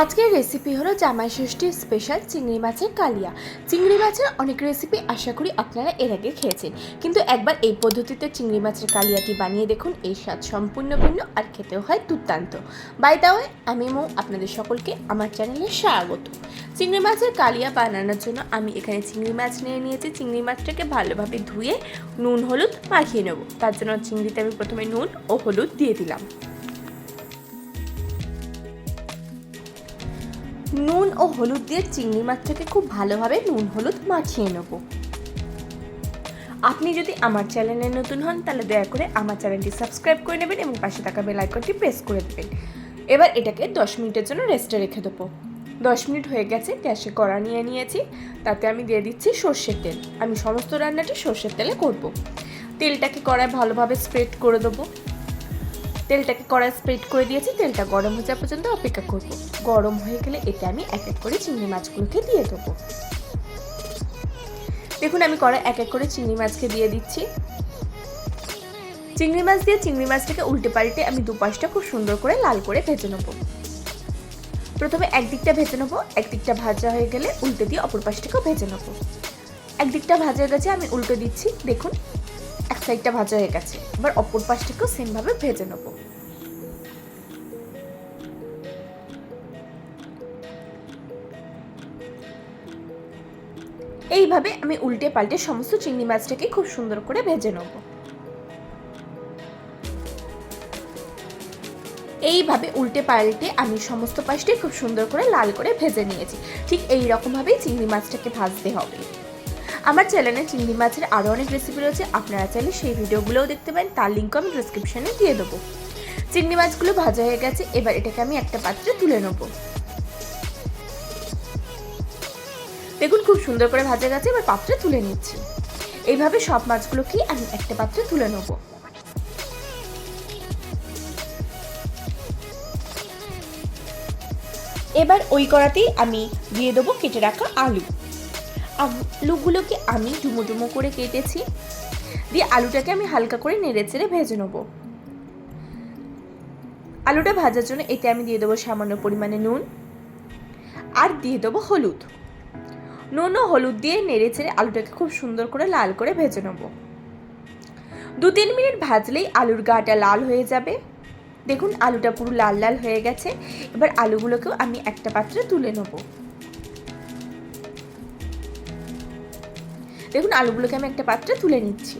আজকের রেসিপি হলো জামাই ষষ্ঠীর স্পেশাল চিংড়ি মাছের কালিয়া। চিংড়ি মাছের অনেক রেসিপি আশা করি আপনারা এর আগে খেয়েছেন। কিন্তু একবার এই পদ্ধতিতে চিংড়ি মাছের কালিয়াটি বানিয়ে দেখুন এই স্বাদ সম্পূর্ণ ভিন্ন আর খেতেও হয় দুর্দান্ত। বাই দাওয়ে আমি মৌ, আপনাদের সকলকে আমার চ্যানেলে স্বাগত। চিংড়ি মাছের কালিয়া বানানোর জন্য আমি এখানে চিংড়ি মাছ নিয়ে নিয়েছি। চিংড়ি মাছটাকে ভালোভাবে ধুয়ে নুন, হলুদ মাখিয়ে নেব। তার জন্য চিংড়িতে আমি প্রথমে নুন ও হলুদ দিয়ে দিলাম। নুন ও হলুদ দিয়ে চিংড়ি মাছটাকে খুব ভালোভাবে নুন হলুদ মাখিয়ে নেব। আপনি যদি আমার চ্যানেলে নতুন হন, তাহলে দয়া করে আমার চ্যানেলটি সাবস্ক্রাইব করে নেবেন এবং পাশে থাকা বেল আইকনটি প্রেস করে দেবেন। এবার এটাকে দশ মিনিটের জন্য রেস্টে রেখে দেবো। দশ মিনিট হয়ে গেছে, গ্যাসে কড়া নিয়ে নিয়েছি। তাতে আমি দিয়ে দিচ্ছি সর্ষের তেল। আমি সমস্ত রান্নাটি সর্ষের তেলে করব। তেলটাকে কড়ায় ভালোভাবে স্প্রেড করে দেবো। তেলটাকে কড়ায় স্প্রেড করে দিয়েছি, তেলটা গরম হয়ে যাওয়া পর্যন্ত অপেক্ষা করব। গরম হয়ে গেলে এতে আমি এক এক করে চিংড়ি মাছগুলোকে দিয়ে দেবো। দেখুন, আমি কড়ায় এক এক করে চিংড়ি মাছকে দিয়ে দিচ্ছি। চিংড়ি মাছ দিয়ে চিংড়ি মাছটাকে উল্টে পাল্টে আমি দুপাশটা খুব সুন্দর করে লাল করে ভেজে নেব। প্রথমে একদিকটা ভেজে নেব, একদিকটা ভাজা হয়ে গেলে উল্টে দিয়ে অপর পাশটাকেও ভেজে নেব। একদিকটা ভাজা গেছে, আমি উল্টে দিচ্ছি। দেখুন সাইডটা ভাজা হয়ে গেছে। এবার অপর পাশটাকেও সেমভাবে ভেজে নেব। এইভাবে আমি উল্টে পাল্টে সমস্ত চিংড়ি মাছটাকে খুব সুন্দর করে ভেজে নেব। এইভাবে উল্টে পাল্টে আমি সমস্ত পাশটাই খুব সুন্দর করে লাল করে ভেজে নিয়েছি। ঠিক এই রকমভাবেই চিংড়ি মাছটাকে ভাজতে হবে। আমার চ্যানেলে চিংড়ি মাছের আরও অনেক রেসিপি রয়েছে, আপনারা চাইলে সেই ভিডিওগুলোও দেখতে পারেন, তার লিঙ্কও আমি ডিসক্রিপশানে দিয়ে দেবো। চিংড়ি মাছগুলো ভাজা হয়ে গেছে, এবার এটাকে আমি একটা পাত্রে তুলে নেব। দেখুন, খুব সুন্দর করে ভাজা গেছে, এবার পাত্রে তুলে নিচ্ছি। এইভাবে সব মাছগুলোকে আমি একটা পাত্রে তুলে নেব। এবার ওই কড়াতেই আমি দিয়ে দেবো কেটে রাখা আলু। আলুগুলোকে আমি ডুমো ডুমো করে কেটেছি। দিয়ে আলুটাকে আমি হালকা করে নেড়ে চেড়ে ভেজে নেব। আলুটা ভাজার জন্য এতে আমি দিয়ে দেবো সামান্য পরিমাণে নুন আর দিয়ে দেবো হলুদ। নুন ও হলুদ দিয়ে নেড়ে ছেড়ে আলুটাকে খুব সুন্দর করে লাল করে ভেজে নেব। দু তিন মিনিট ভাজলেই আলুর গাটা লাল হয়ে যাবে। দেখুন আলুটা পুরো লাল লাল হয়ে গেছে। এবার আলুগুলোকেও আমি একটা পাত্রে তুলে নেব। দেখুন, আলুগুলোকে আমি একটা পাত্রে তুলে নিচ্ছি।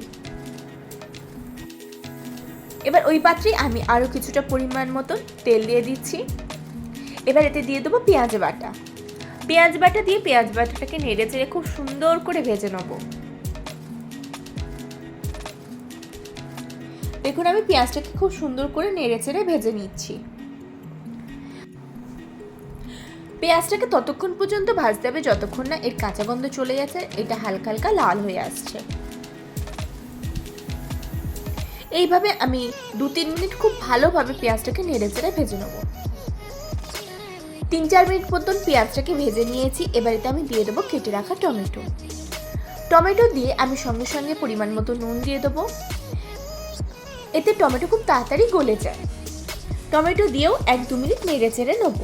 এবার ওই পাত্রে আমি আরও কিছুটা পরিমাণ মতো তেল দিয়ে দিচ্ছি। এবার এতে দিয়ে দেবো পেঁয়াজ বাটা। পেঁয়াজ বাটা দিয়ে পেঁয়াজ বাটাটাকে নেড়ে চেড়ে খুব সুন্দর করে ভেজে নেব। দেখুন, আমি পেঁয়াজটাকে খুব সুন্দর করে নেড়ে চেড়ে ভেজে নিচ্ছি। পেঁয়াজটাকে ততক্ষণ পর্যন্ত ভাজতে হবে, যতক্ষণ না এর কাঁচা গন্ধ চলে যাচ্ছে, এটা হালকা হালকা লাল হয়ে আসছে। এইভাবে আমি দু তিন মিনিট খুব ভালোভাবে পেঁয়াজটাকে নেড়ে চেড়ে ভেজে নেব। তিন চার মিনিট মতন পেঁয়াজটাকে ভেজে নিয়েছি, এবার এতে আমি দিয়ে দেবো কেটে রাখা টমেটো। টমেটো দিয়ে আমি সঙ্গে সঙ্গে পরিমাণ মতো নুন দিয়ে দেবো। এতে টমেটো খুব তাড়াতাড়ি গলে যায়। টমেটো দিয়েও এক দু মিনিট নেড়ে চেড়ে নেব।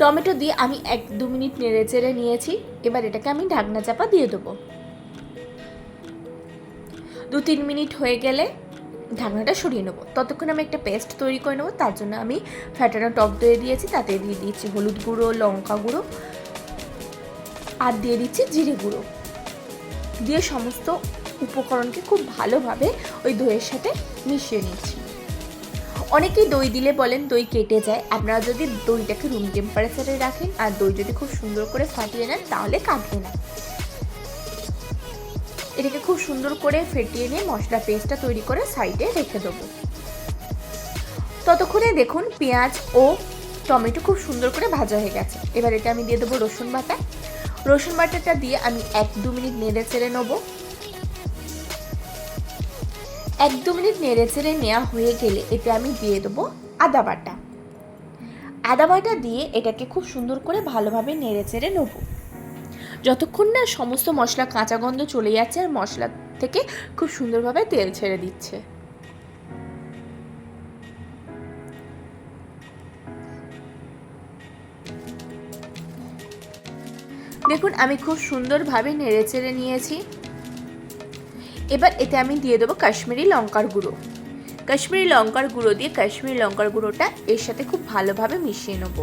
টমেটো দিয়ে আমি এক দু মিনিট নেড়ে চেড়ে নিয়েছি। এবার এটাকে আমি ঢাকনা চাপা দিয়ে দেবো। দু তিন মিনিট হয়ে গেলে ঢাকনাটা সরিয়ে নেব। ততক্ষণ আমি একটা পেস্ট তৈরি করে নেব। তার জন্য আমি ফ্যাটানো টক দই দিয়েছি। তাতে দিয়ে দিয়েছি হলুদ গুঁড়ো, লঙ্কা গুঁড়ো আর দিয়ে দিচ্ছি জিরে গুঁড়ো। দিয়ে সমস্ত উপকরণকে খুব ভালোভাবে ওই দইয়ের সাথে মিশিয়ে নিচ্ছি। অনেকেই দই দিলে বলেন দই কেটে যায়। আপনারা যদি দইটাকে রুম টেম্পারেচারে রাখেন আর দই যদি খুব সুন্দর করে ফাটিয়ে নেন, তাহলে কাটবে না এটাকে খুব সুন্দর করে ফেটিয়ে নিয়ে মশলা পেস্টটা তৈরি করে সাইডে রেখে দেবো। ততক্ষণে দেখুন পেঁয়াজ ও টমেটো খুব সুন্দর করে ভাজা হয়ে গেছে। এবার এটা আমি দিয়ে দেবো রসুন বাটা। রসুন বাটাটা দিয়ে আমি এক দু মিনিট নেড়ে চেড়ে নেব। এক দু মিনিট নেড়ে চেড়ে নেওয়া হয়ে গেলে এতে আমি দিয়ে দেবো আদা বাটা। আদা বাটা দিয়ে এটাকে খুব সুন্দর করে ভালোভাবে নেড়ে চেড়ে নেব। যতক্ষণ না সমস্ত মশলা কাঁচা গন্ধ চলে যাচ্ছে আর মশলা থেকে খুব সুন্দরভাবে তেল ছেড়ে দিচ্ছে। দেখুন, আমি খুব সুন্দরভাবে নেড়ে চেড়ে নিয়েছি। এবার এতে আমি দিয়ে দেবো কাশ্মীরি লঙ্কার গুঁড়ো। কাশ্মীরি লঙ্কার গুঁড়ো দিয়ে কাশ্মীরি লঙ্কার গুঁড়োটা এর সাথে খুব ভালোভাবে মিশিয়ে নেব।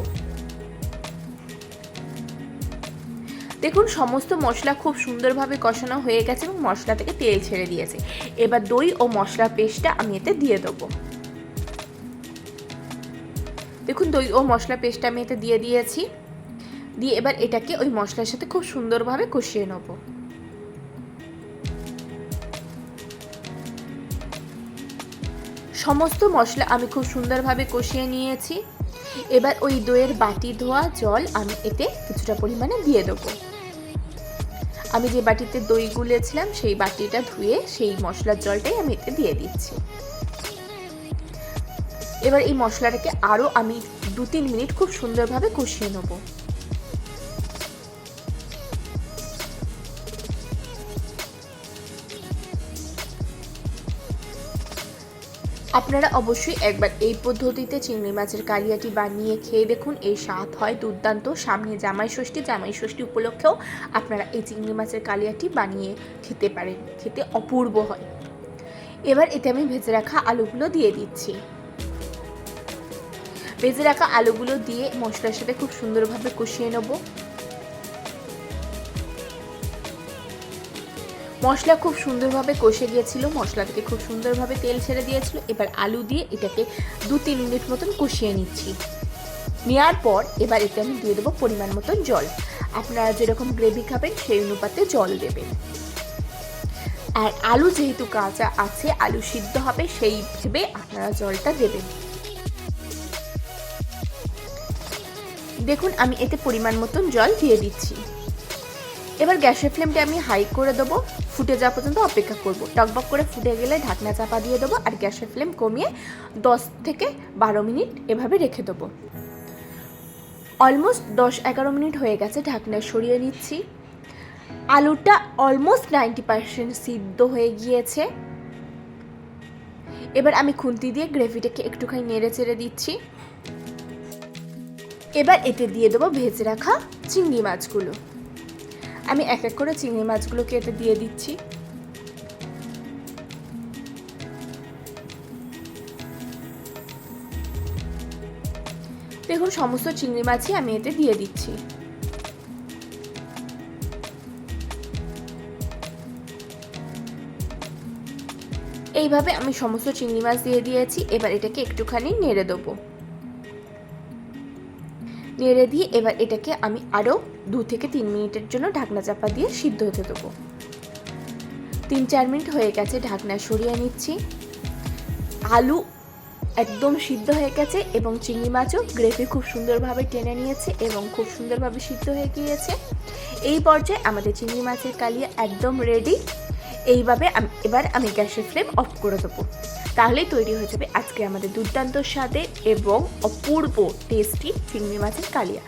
দেখুন, সমস্ত মশলা খুব সুন্দরভাবে কষানো হয়ে গেছে এবং মশলা থেকে তেল ছেড়ে দিয়েছে। এবার দই ও মশলার পেস্টটা আমি এতে দিয়ে দেবো। দেখুন, দই ও মশলা পেস্টটা আমি এতে দিয়ে দিয়েছি। দিয়ে এবার এটাকে ওই মশলার সাথে খুব সুন্দরভাবে কষিয়ে নেব। সমস্ত মশলা আমি খুব সুন্দরভাবে কষিয়ে নিয়েছি। এবার ওই দইয়ের বাটি ধোয়া জল আমি এতে কিছুটা পরিমাণে দিয়ে দেবো। আমি যে বাটিতে দই গুলেছিলাম, সেই বাটিটা ধুয়ে সেই মশলার জলটাই আমি এতে দিয়ে দিচ্ছি। এবার এই মশলাটাকে আরও আমি দু তিন মিনিট খুব সুন্দরভাবে কষিয়ে নেব। আপনারা অবশ্যই একবার এই পদ্ধতিতে চিংড়ি মাছের কালিয়াটি বানিয়ে খেয়ে দেখুন। এই স্বাদ হয় দুর্দান্ত। সামনে জামাই ষষ্ঠী জামাই ষষ্ঠী উপলক্ষেও আপনারা এই চিংড়ি মাছের কালিয়াটি বানিয়ে খেতে পারেন। খেতে অপূর্ব হয়। এবার এতে আমি ভেজে রাখা আলুগুলো দিয়ে দিচ্ছি। ভেজে রাখা আলুগুলো দিয়ে মশলার সাথে খুব সুন্দরভাবে কষিয়ে নেব। মশলা খুব সুন্দরভাবে কষে গিয়েছিল মশলা থেকে খুব সুন্দরভাবে তেল ছেড়ে দিয়েছিল। এবার আলু দিয়ে এটাকে দু তিন মিনিট মতন কষিয়ে নিচ্ছি। নেওয়ার পর এবার এতে আমি দিয়ে দেবো পরিমাণ মতন জল। আপনারা যেরকম গ্রেভি খাবেন, সেই অনুপাতে জল দেবেন। আর আলু যেহেতু কাঁচা আছে, আলু সিদ্ধ হবে, সেই ভেবে আপনারা জলটা দেবেন। দেখুন, আমি এতে পরিমাণ মতন জল দিয়ে দিচ্ছি। এবার গ্যাসের ফ্লেমটা আমি হাই করে দেবো। ফুটে যাওয়া পর্যন্ত অপেক্ষা করব। টকবক করে ফুটে গেলে ঢাকনা চাপা দিয়ে দেবো আর গ্যাসের ফ্লেম কমিয়ে দশ থেকে বারো মিনিট এভাবে রেখে দেবো। অলমোস্ট দশ এগারো মিনিট হয়ে গেছে ঢাকনা সরিয়ে নিচ্ছি। আলুটা অলমোস্ট নাইনটি পার্সেন্ট সিদ্ধ হয়ে গিয়েছে। এবার আমি খুন্তি দিয়ে গ্রেভিটাকে একটুখানি নেড়ে চেড়ে দিচ্ছি। এবার এতে দিয়ে দেবো ভেজে রাখা চিংড়ি মাছগুলো। আমি এক এক করে চিংড়ি মাছগুলোকে এতে দিয়ে দিচ্ছি। দেখুন, সমস্ত চিংড়ি মাছই আমি এতে দিয়ে দিচ্ছি। এইভাবে আমি সমস্ত চিংড়ি মাছ দিয়ে দিয়েছি, এবার এটাকে একটুখানি নেড়ে দেবো। নেড়ে দিয়ে এবার এটাকে আমি আরও দু থেকে তিন মিনিটের জন্য ঢাকনা চাপা দিয়ে সিদ্ধ হতে দেবো। তিন চার মিনিট হয়ে গেছে ঢাকনা সরিয়ে নিচ্ছি। আলু একদম সিদ্ধ হয়ে গেছে এবং চিংড়ি মাছও গ্রেভি খুব সুন্দরভাবে টেনে নিয়েছে এবং খুব সুন্দরভাবে সিদ্ধ হয়ে গিয়েছে। এই পর্যায়ে আমাদের চিংড়ি মাছের কালিয়া একদম রেডি এইভাবে এবার আমি গ্যাসের ফ্লেম অফ করে দেবো। তাহলেই তৈরি হয়ে যাবে আজকে আমাদের দুর্দান্ত স্বাদের এবং অপূর্ব টেস্টি চিংড়ি মাছের কালিয়া।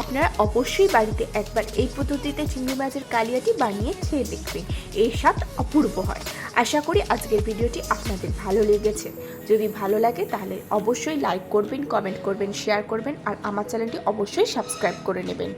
আপনারা অবশ্যই বাড়িতে একবার এই পদ্ধতিতে চিংড়ি মাছের কালিয়াটি বানিয়ে খেয়ে দেখবেন। এই স্বাদ অপূর্ব হয়। আশা করি আজকের ভিডিওটি আপনাদের ভালো লেগেছে। যদি ভালো লাগে তাহলে অবশ্যই লাইক করবেন কমেন্ট করবেন শেয়ার করবেন আর আমার চ্যানেলটি অবশ্যই সাবস্ক্রাইব করে নেবেন।